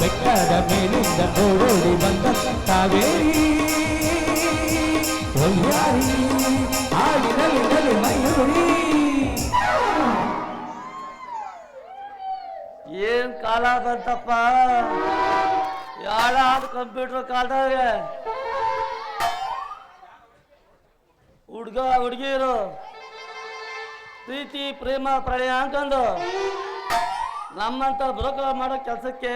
ಬೆಟ್ಟದ ಮೇಲಿಂದ ಓಡೋಡಿ ಬಂದ ಕಾವೇರಿ. ಒಯ್ಯಾರಿ ಹಾಡಿನಲ್ಲಿ ನಲಿ ಮಯೂರಿ ಏನ್ ಕಾಲ ಬಂತಪ್ಪ? ಯಾಳಾದ ಕಂಪ್ಯೂಟರ್ ಕಾಲದಾಗ? ಹುಡ್ಗ, ಹುಡುಗಿರು, ಪ್ರೀತಿ, ಪ್ರೇಮ, ಪ್ರಣಯ ಅನ್ಕೊಂಡು ನಮ್ಮಂತ ಬ್ರೋಕರ್ ಮಾಡೋ ಕೆಲಸಕ್ಕೆ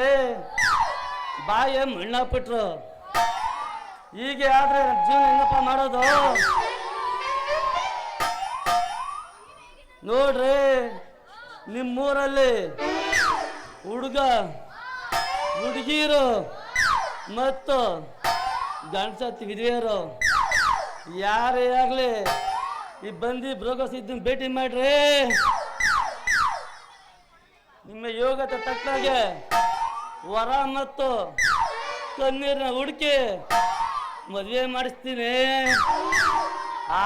ಬಾಯಿ ಮಣ್ಣಾಕ್ಬಿಟ್ರು ಈಗ ಆದ್ರೆ ಜೀವನ ಏನಪ್ಪ ಮಾಡೋದು? ನೋಡ್ರಿ, ನಿಮ್ಮೂರಲ್ಲಿ ಹುಡುಗ, ಹುಡುಗಿರು ಮತ್ತು ಗಂಡಸತ್ತಿ ಹಿರಿಯರು, ಯಾರೇ ಆಗಲಿ ಈ ಬಂದು ಬ್ರೋಕರ್ಸ್ ಇದ್ದನ್ನ ಭೇಟಿ ಮಾಡ್ರಿ. ನಿಮ್ಮ ಯೋಗದ ತಕ್ಕಾಗೆ ವರ ಮತ್ತು ಕಣ್ಣೀರನ್ನ ಹುಡುಕಿ ಮದುವೆ ಮಾಡಿಸ್ತೀನಿ.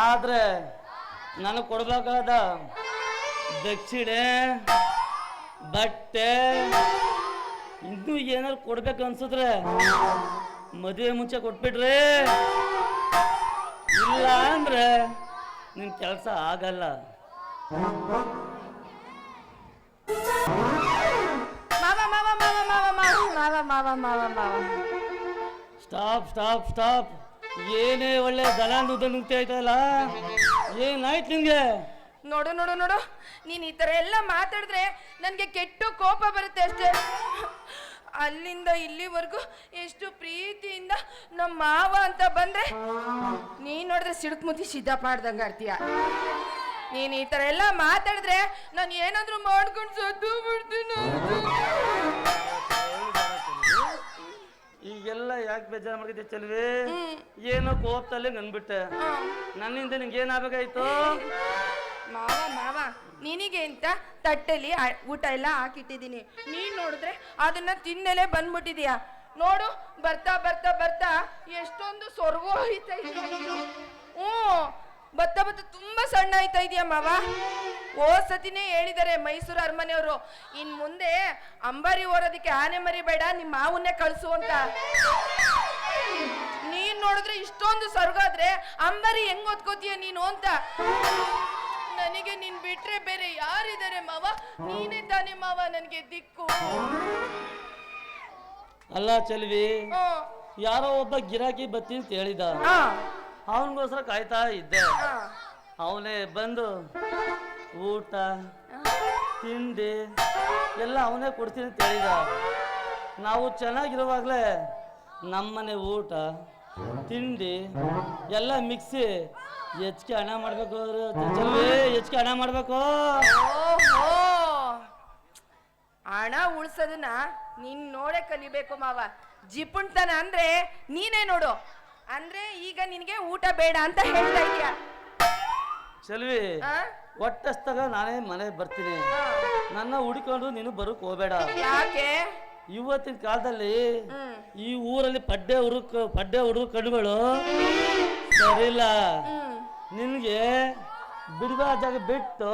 ಆದ್ರೆ ನನಗೆ ಕೊಡ್ಬೇಕಾದ ದಕ್ಷಿಣೆ ಬಟ್ಟೆ, ಇನ್ನೂ ಏನಾದ್ರು ಕೊಡ್ಬೇಕು ಅನ್ಸಿದ್ರೆ ಮದುವೆ ಮುಂಚೆ ಕೊಟ್ಬಿಡ್ರಿ. ಇಲ್ಲ ಅಂದ್ರೆ ನಿನ್ ಕೆಲಸ ಆಗಲ್ಲ. ಮಾವ. ಸ್ಟಾಪ್ ಸ್ಟಾಪ್ ಸ್ಟಾಪ್ ಏನೇ ಒಳ್ಳೆ ದನ ನುದ್ದ ನುಗ್ತಾ ಐತಲ್ಲ ಏನಾಯ್ತು ನಿಮ್ಗೆ? ನೋಡು ನೋಡು ನೋಡು. ನೀನ್ ಈ ತರ ಎಲ್ಲ ಮಾತಾಡಿದ್ರೆ ನನ್ಗೆ ಕೆಟ್ಟು ಕೋಪ ಬರುತ್ತೆ ಅಷ್ಟೇ. ಅಲ್ಲಿಂದ ಇಲ್ಲಿವರೆಗೂ ಎಷ್ಟು ಪ್ರೀತಿಯಿಂದ ನಮ್ಮ ಮಾವ ಅಂತ ಬಂದ್ರೆ ನೀನ್ ನೋಡಿದ್ರೆ ಸಿಡುಕ್ ಮುದ್ದಿ ಸಿದ್ಧಪ್ಪ ಆಡ್ದಂಗ ಆಡ್ತೀಯ ನೀನ್ ಈ ತರ ಎಲ್ಲ ಮಾತಾಡಿದ್ರೆ ನಾನು ಏನಾದ್ರೂ ಮಾಡ್ಕೊಂಡು ಸದ್ದು ಬಿಡ್ತೀನಿ ಈಗೆಲ್ಲ ಯಾಕೆ ಬೇಜಾರು ಮಾಡ್ತಿದ್ದೆ ಚೆಲ್ವಿ? ಏನೋ ಕೋಪದಲ್ಲಿ ನನ್ಬಿಟ್ಟೆ. ನನ್ನಿಂದ ನಿಂಗೆ ಏನಾಗಬೇಕಾಯ್ತು ಮಾವ ಮಾವ ನಿನಗೆ ಅಂತ ತಟ್ಟೆಲಿ ಊಟ ಎಲ್ಲ ಹಾಕಿಟ್ಟಿದ್ದೀನಿ. ನೀನ್ ನೋಡಿದ್ರೆ ಅದನ್ನ ತಿನ್ನಲೇ ಬಂದ್ಬಿಟ್ಟಿದೀಯ. ನೋಡು ಬರ್ತಾ ಬರ್ತಾ ಬರ್ತಾ ಎಷ್ಟೊಂದು ಸೊರ್ಗು ಹೋಯ್ತಾ. ಹ್ಞೂ. ಬತ್ತ ಬತ್ತ ತುಂಬಾ ಸಣ್ಣ ಆಯ್ತಾ ಇದೆಯಾ ಮಾವ? ಓ ಸತಿನೇ ಹೇಳಿದ್ದಾರೆ ಮೈಸೂರು ಅರಮನೆಯವರು. ಇನ್ ಮುಂದೆ ಅಂಬಾರಿ ಓರೋದಕ್ಕೆ ಆನೆ ಮರಿ ಬೇಡ ನಿಮ್ಮ ಮಾವನ್ನೇ ಕಳಿಸು ಅಂತ. ನೀನ್ ನೋಡಿದ್ರೆ ಇಷ್ಟೊಂದು ಸ್ವರ್ಗಾದ್ರೆ ಅಂಬಾರಿ ಹೆಂಗ್ ಓದ್ಕೋತೀಯ ನೀನು ಅಂತ. ನನಗೆ ನೀನ್ ಬಿಟ್ರೆ ಬೇರೆ ಯಾರಿದ್ದಾರೆ ಮಾವ? ನೀನೇ ತಾನೇ ಮಾವ ನನಗೆ ದಿಕ್ಕು. ಅಲ್ಲ ಚಲ್ವಿ. ಯಾರೋ ಒಬ್ಬ ಗಿರಾಕಿ ಬತ್ತಿ ಅಂತ ಹೇಳಿದ. ಅವನಿಗೋಸ್ಕರ ಕಾಯ್ತಾ ಇದ್ದೆ. ಅವನೇ ಬಂದು ಊಟ, ತಿಂಡಿ ಎಲ್ಲ ಅವನೇ ಕೊಡ್ತೀನಿ ಹೇಳಿದ. ನಾವು ಚೆನ್ನಾಗಿರುವಾಗಲೇ ನಮ್ಮನೆ ಊಟ, ತಿಂಡಿ ಎಲ್ಲ ಮಿಕ್ಸಿ. ಹೆಚ್ಚಿಗೆ ಹಣ ಮಾಡಬೇಕು ಹೆಚ್ಚಿಗೆ ಹಣ ಮಾಡಬೇಕು. ಹಣ ಉಳ್ಸೋದನ್ನ ನೀನ್ ನೋಡೇ ಕಲಿಬೇಕು ಮಾವ. ಜಿಪುಣ್ತನ ಅಂದ್ರೆ ನೀನೇ ನೋಡು. ಅಂದ್ರೆ ಈಗ ನಿನಗೆ ಊಟ ಬೇಡ ಅಂತ ಹೇಳ್ತಾ ಇದೀಯ. ಚೆಲ್ವಿ ಆ? ಒಟ್ಟಸ್ತಾಗ ನಾನೇ ಮನೆಗೆ ಬರ್ತೀನಿ. ನನ್ನ ಹುಡುಕೊಂಡು ನೀನು ಬರೋಕ್ ಹೋಗ್ಬೇಡ. ಯಾಕೆ? ಇವತ್ತಿನ ಕಾಲದಲ್ಲಿ ಹ್ಮ್. ಈ ಊರಲ್ಲಿ ಪಡ್ಡೆ ಹುಡುಕ ಪಡ್ಡೆ ಹುಡುಗ ಕಣ್ಣುಗಳು ಸರಿಲ್ಲ ಹ್ಮ್. ನಿನ್ಗೆ ಬಿಡುವ ಜಾಗ ಬಿಟ್ಟು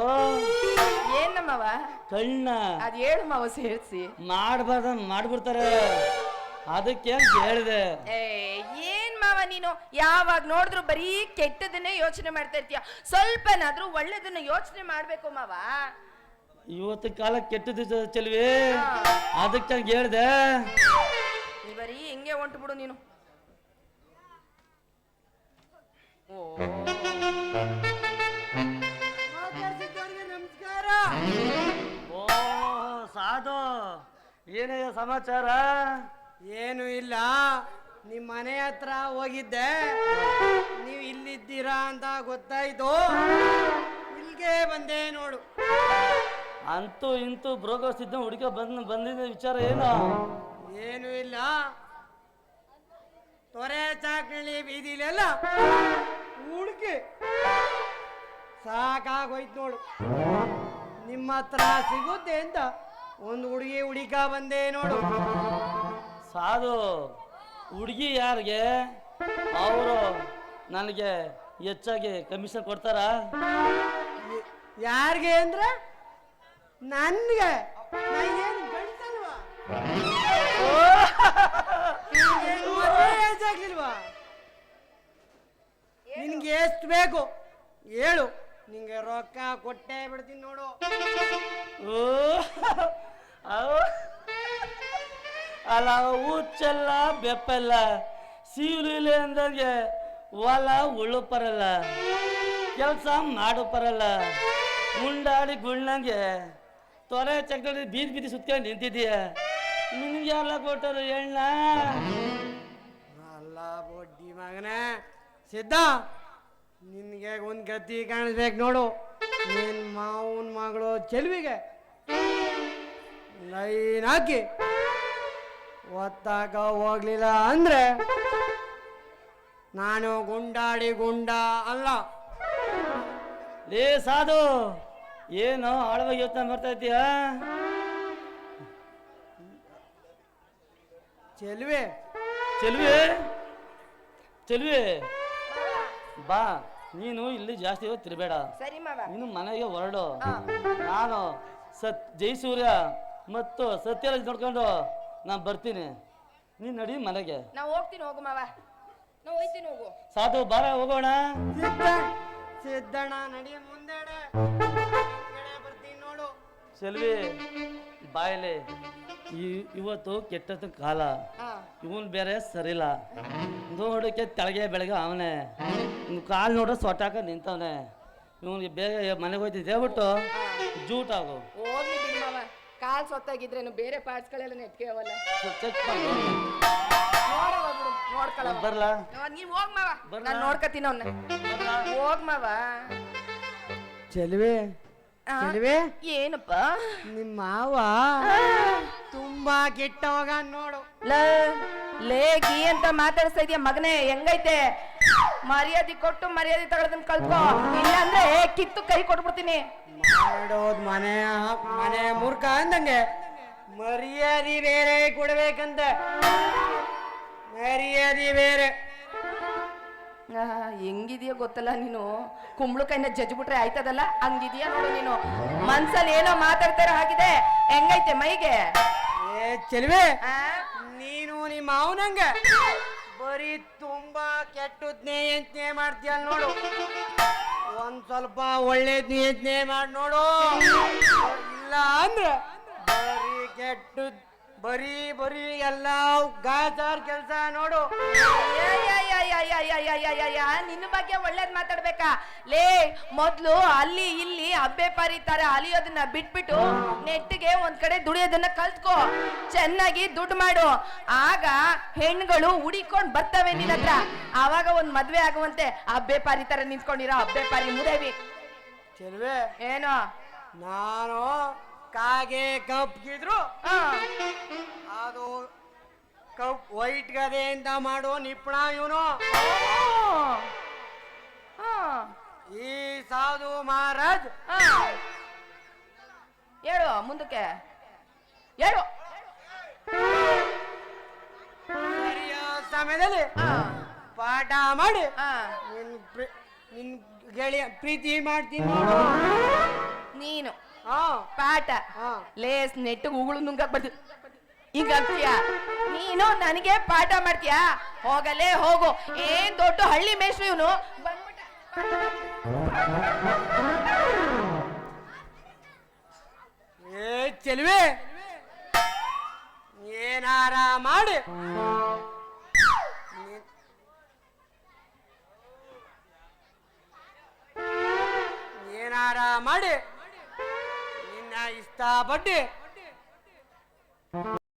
ಏನ್ ಮಾವ ಕಣ್ಣ ಅದ್ ಹೇಳು ಮಾವ ಸೇರ್ಸಿ ಮಾಡ್ಬಾರ್ದ ಮಾಡ್ಬಿಡ್ತಾರೆ. ಅದಕ್ಕೆ ಅಂತ ಹೇಳಿದೆ. ಏ ನೀನು ಯಾವಾಗ ನೋಡಿದ್ರು ಬರೀ ಕೆಟ್ಟದನ್ನೇ ಯೋಚನೆ ಮಾಡ್ತಾ ಇರ್ತೀಯ. ಸ್ವಲ್ಪನಾದ್ರೂ ಒಳ್ಳೇದನ್ನ ಯೋಚನೆ ಮಾಡ್ಬೇಕು ಮಾವ. ಇವತ್ತು ಕಾಲ ಕೆಟ್ಟದ ಚೆಲ್ವಿ. ಅದಕ್ಕೆ ಹೇಳ್ದೆ ಹೇಳಿದೆ. ನೀ ಬರೀ ಹಿಂಗೆ ಹೊಂಟು ಬಿಡು ನೀನು. ಓ. ಓ ಸಾಧು. ಏನೇ ಸಮಾಚಾರ? ಏನು ಇಲ್ಲ. ನಿಮ್ಮ ಮನೆ ಹತ್ರ ಹೋಗಿದ್ದೆ. ನೀವು ಇಲ್ಲಿದ್ದೀರಾ ಅಂತ ಗೊತ್ತಾಯ್ತು. ಇಲ್ಲಿಗೆ ಬಂದೆ ನೋಡು. ಅಂತೂ ಇಂತೂ ಬ್ರೋಕರ್ಸ್ ಇದ್ದ ಹುಡುಗ ಬಂದ್ ಬಂದಿದ್ದ ವಿಚಾರ ಏನು? ಏನು ಇಲ್ಲ. ತೊರೆ ಚಾಕಿ ಬೀದಿಲೆಲ್ಲ ಹುಡುಕಿ. ಸಾಕಾಗೋಯ್ತು ನೋಡು. ನಿಮ್ಮ ಹತ್ರ ಸಿಗುತ್ತೆ ಅಂತ ಒಂದು ಹುಡುಗಿ ಹುಡುಕ ಬಂದೆ ನೋಡು. ಸಾಧು ಹುಡುಗಿ ಯಾರಿಗೆ? ಅವರು ನನಗೆ ಹೆಚ್ಚಾಗಿ ಕಮಿಷನ್ ಕೊಡ್ತಾರ? ಯಾರಿಗೆ ಅಂದ್ರೆ? ನನಗೆ. ನಿನ್ಗೆ ಎಷ್ಟು ಬೇಕು? ಹೇಳು. ನಿಂಗೆ ರೊಕ್ಕ ಕೊಟ್ಟೆ ಬಿಡ್ತೀನಿ ನೋಡು. ಓ ಅಲ್ಲ ಹುಚ್ಚಲ್ಲ ಬೆಪ್ಪಲ್ಲ ಸೀವಲಿಲ್ಲ ಅಂದಂಗೆ ಹೊಲ ಉಳ್ಳು ಪರಲ್ಲ, ಕೆಲಸ ಮಾಡು ಪರಲ್ಲ. ಮುಂಡಾಡಿ ಗುಳ್ಳಂಗೆ ತೊರೆ ಚಕ್ರ ಬೀದಿ ಬೀದಿ ಸುತ್ಕೊಂಡು ನಿಂತಿದೀಯ ನಿನ್ಗೆ ಎಲ್ಲ ಕೊಟ್ಟರು ಎಣ್ಣ. ಅಲ್ಲ ಬೊಡ್ಡಿ ಮಗನೇ, ಸಿದ್ಧ? ನಿನ್ಗೆ ಒಂದು ಗತಿ ಕಾಣಿಸ್ಬೇಕು ನೋಡು. ನಿನ್ನ ಮಾವನ ಮಗಳು ಚೆಲುವಿಗೆ ಲೈನ್ ಹಾಕಿ. ಒತ್ತಾಕ ಹೋಗ್ಲಿಲ್ಲ ಅಂದ್ರೆ ನಾನು ಗುಂಡಾಡಿ ಗುಂಡ ಅಲ್ಲ. ಲೇ ಸಾಧು ಏನು ಆಳವಾಗಿ ಯೋಚನೆ ಮಾಡ್ತಾ ಚೆಲ್ವೆ ಚೆಲುವೆ. ಚೆಲುವೆ? ಚೆಲುವೆ? ಬಾ ನೀನು ಇಲ್ಲಿ ಜಾಸ್ತಿ ಹೊತ್ತು ತಿರ್ಬೇಡ ನೀನು ಮನೆಗೆ ಹೊರಡು. ನಾನು ಸತ್ ಜಯಸೂರ್ಯ ಮತ್ತು ಸತ್ಯರಾಜ್ ನೋಡ್ಕೊಂಡು ನಾನು ಬರ್ತೀನಿ. ನೀನು ನಡಿ ಮನೆಗೆ. ನಾ ಹೋಗ್ತೀನಿ ಹೋಗು ಮಾವ. ನಾ ಹೋಯ್ತೀನಿ ಹೋಗು. ಸಾಧು ಬಾರ ಹೋಗೋಣ. ಸಿದ್ಧ ಸಿದ್ದಣ್ಣ ನಡಿ ಮುಂದೆಡೆ. ಬರ್ತೀನಿ ನೋಡು. ಸೆಲ್ವಿ ಬಾಯಲೆ ಈ ಇವತ್ತು ಕೆಟ್ಟದ ಕಾಲ. ಹಾ. ಇವನ್ ಬೇರೆ ಸರಿಲ್ಲ. ನೋಡಕ್ಕೆ ತೆಳಗೆ ಬೆಳಗ್ಗೆ ಅವನೇ. ಕಾಲು ನೋಡ್ರೆ ಸೊಟ್ಟಾಕ ನಿಂತವನೆ. ಇವನಿಗೆ ಬೇಗ ಮನೆಗೆ ಹೋಯ್ತಿದ್ದೆ ಬಿಟ್ಟು ಜೂಟ್ ಆಗು. ಹೋಗ್ಲಿ ಬಿಡಿ. ಕಾಲ್ ಸೊತ್ತಾಗಿದ್ರೇನು ಬೇರೆ ನೆಟ್ಕೇವಲ್ಲ ಚೆಕ್ ನೋಡವ ನೋಡ್ಕೊಳವ ಬರ್ಲಾ? ನೀವ್ ಹೋಗ್ ಮಾವ. ಬರ್ಲಾ? ನಾನ್ ನೋಡ್ಕತೀನಿ ಅವ್ನ. ಹೋಗ್ ಮಾವ. ಚೆಲುವೆ ಆ? ಚೆಲುವೆ. ಏನಪ್ಪ? ನಿಮ್ಮ ಮಾವ ತುಂಬಾ ಕೆಟ್ಟವಾಗ ನೋಡು. ಲ ಲೇ ಗೀ ಅಂತ ಮಾತಾಡ್ಸ್ತಾ ಇದೀಯ ಮಗನೇ? ಹೆಂಗೈತೆ? ಮರ್ಯಾದೆ ಕೊಟ್ಟು ಮರ್ಯಾದೆ ತಗೊಳದನ್ ಕಲ್ತ್ಕೋ ಇಲ್ಲಾಂದ್ರೆ ಕಿತ್ತು ಕೈ ಕೊಟ್ಬಿಡ್ತೀನಿ. ಮಾಡೋದ್ ಮನೆ ಮನೆ ಮೂರ್ಖ ಅಂದಂಗೆ. ಮರ್ಯಾದಿ ಬೇರೆ ಕೊಡ್ಬೇಕಂತ. ಮರ್ಯಾದಿ ಬೇರೆ. ಹೆಂಗಿದೀಯ ಗೊತ್ತಲ್ಲ ನೀನು? ಕುಂಬಳಕಾಯಿನ ಜಜ್ಬಿಟ್ರೆ ಆಯ್ತದಲ್ಲ? ಹಂಗಿದೀಯ ನೋಡು ನೀನು. ಮನ್ಸಲ್ಲಿ ಏನೋ ಮಾತಾಡ್ತಾರ ಹಾಗಿದೆ ಹೆಂಗೈತೆ ಮೈಗೆ? ಏ ಚೆಲುವೆ? ನೀನು ನಿಮ್ಮ ಮಾವನಂಗೆ. ಬರೀ ತುಂಬಾ ಕೆಟ್ಟು ನಿಯಂತ್ರಣೆ ಮಾಡ್ತೀಯಲ್ ನೋಡು. ಒಂದ್ ಸ್ವಲ್ಪ ಒಳ್ಳೇದ್ ನಿಯಂತ್ರಣೆ ಮಾಡಿ ನೋಡು. ಇಲ್ಲ ಅಂದ್ರೆ ಬರೀ ಕೆಟ್ಟದ್, ಬರೀ ಬರೀ ಎಲ್ಲ ಗಾಜಾರ್ ಕೆಲಸ ನೋಡು. ನಿನ್ನ ಬಗ್ಗೆ ಒಳ್ಳೇದ್ ಮಾತಾಡ್ಬೇಕಾ? ಲೇ ಮೊದ್ಲು ಅಲ್ಲಿ ಇಲ್ಲಿ ಅಬ್ಬೆ ಪಾರಿ ತರ ಅಲಿಯೋದನ್ನ ಬಿಟ್ಬಿಟ್ಟು ನೆಟ್ಟಿಗೆ ಒಂದ್ ಕಡೆ ದುಡಿಯೋದನ್ನ ಕಲ್ತ್ಕೋ. ಚೆನ್ನಾಗಿ ದುಡ್ಡು ಮಾಡು. ಆಗ ಹೆಣ್ಗಳು ಹುಡಿಕೊಂಡ್ ಬರ್ತವೆ ನಿನ್ನ ಹತ್ರ. ಆವಾಗ ಒಂದ್ ಮದ್ವೆ ಆಗುವಂತೆ ಅಬ್ಬೆ ಪಾರಿ ತರ ನಿಂತ್ಕೊಂಡಿರೋ ಅಬ್ಬೆ ಪಾರಿ ಮುದೇವಿ. ಚೆಲುವೆ ಏನೋ? ನಾನು ಕಾಗೆ ಕಪ್ಗಿದ್ರು ಅದು ಕಪ್ ವೈಟ್ ಗದೆಯಿಂದ ಅಂತ ಮಾಡೋ ನಿಪ್ಪಣ ಇವನು ಈ ಸಾಧು ಮಹಾರಾಜ್. ಹೇಳು ಮುಂದಕ್ಕೆ ಹೇಳು ಸಮಯದಲ್ಲಿ ಪಾಠ ಮಾಡಿ. ನಿನ್ ನಿನ್ ಗೆಳೆಯ ಪ್ರೀತಿ ಮಾಡ್ತೀನಿ. ನೀನು ಹಾ ಪಾಠ. ಲೇಸ್ ನೆಟ್ಟಿಗೆ ಉಗುಳು ನುಂಗಕ್ ಬರ್ತಿ ಈಗ ಅಂತೀಯ ನೀನು ನನಗೆ ಪಾಠ ಮಾಡ್ತೀಯಾ? ಹೋಗಲೇ ಹೋಗು. ಏನ್ ದೊಡ್ಡ ಹಳ್ಳಿ ಮೇಷ್ಟ್ರು ಇವನು? ಏ ಚೆಲುವೆ, ಏನಾರ ಮಾಡಿ. ಏನಾರ ಮಾಡಿ. ನಿನ್ನ ಇಷ್ಟಪಟ್ಟು